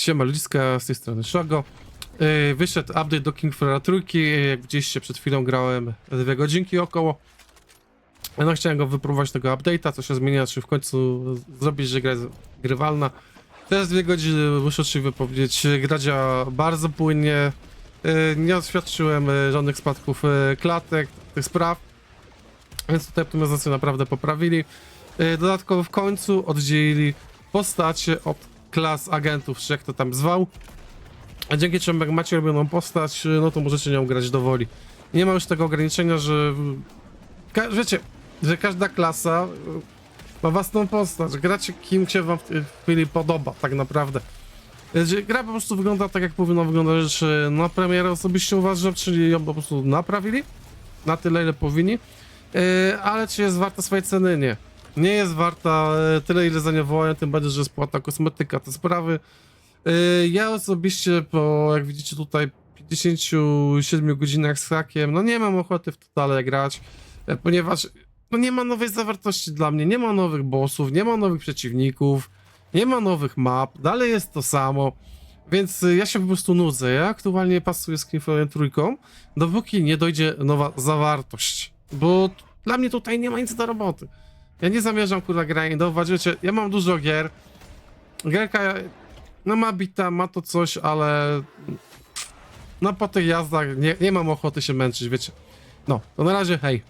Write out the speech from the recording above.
Siema ludziska, z tej strony Szago. Yy, wyszedł update do Kingfishera trójki, jak widzieliście przed chwilą grałem dwie godzinki około. No chciałem go wypróbować tego update'a, co się zmienia, czy w końcu zrobić, że gra jest grywalna. Teraz dwie godziny, muszę uczciwie powiedzieć, gra działa bardzo płynnie. Yy, nie oświadczyłem yy, żadnych spadków klatek, tych spraw. Więc tutaj optymizację naprawdę poprawili. Dodatkowo w końcu oddzielili postacie od klas agentów, czy jak to tam zwał. A dzięki czemu jak macie robioną postać, no to możecie nią grać dowoli. Nie ma już tego ograniczenia, że... Ka wiecie, że każda klasa y, ma własną postać. Gracie kim się wam w tej chwili podoba, tak naprawdę. Że Gra po prostu wygląda tak, jak powinna wyglądać na premierę osobiście uważam, czyli ją po prostu naprawili na tyle, ile powinni. Yy, ale czy jest warta swojej ceny? Nie. Nie jest warta e, tyle, ile za nią wołają, tym bardziej, że jest płatna kosmetyka, te sprawy. Yy, Ja osobiście po, jak widzicie tutaj, 57 godzinach z hakiem, no nie mam ochoty w to dalej grać, e, ponieważ no nie ma nowej zawartości dla mnie, nie ma nowych bossów, nie ma nowych przeciwników, nie ma nowych map, dalej jest to samo, więc ja się po prostu nudzę. Ja aktualnie pasuję z Kingfisherem trójką, dopóki nie dojdzie nowa zawartość, bo dla mnie tutaj nie ma nic do roboty. Ja nie zamierzam kurwa grindować, wiecie, ja mam dużo gier, gierka no ma bita, ma to coś, ale no po tych jazdach nie, nie mam ochoty się męczyć, wiecie. No, to na razie, hej.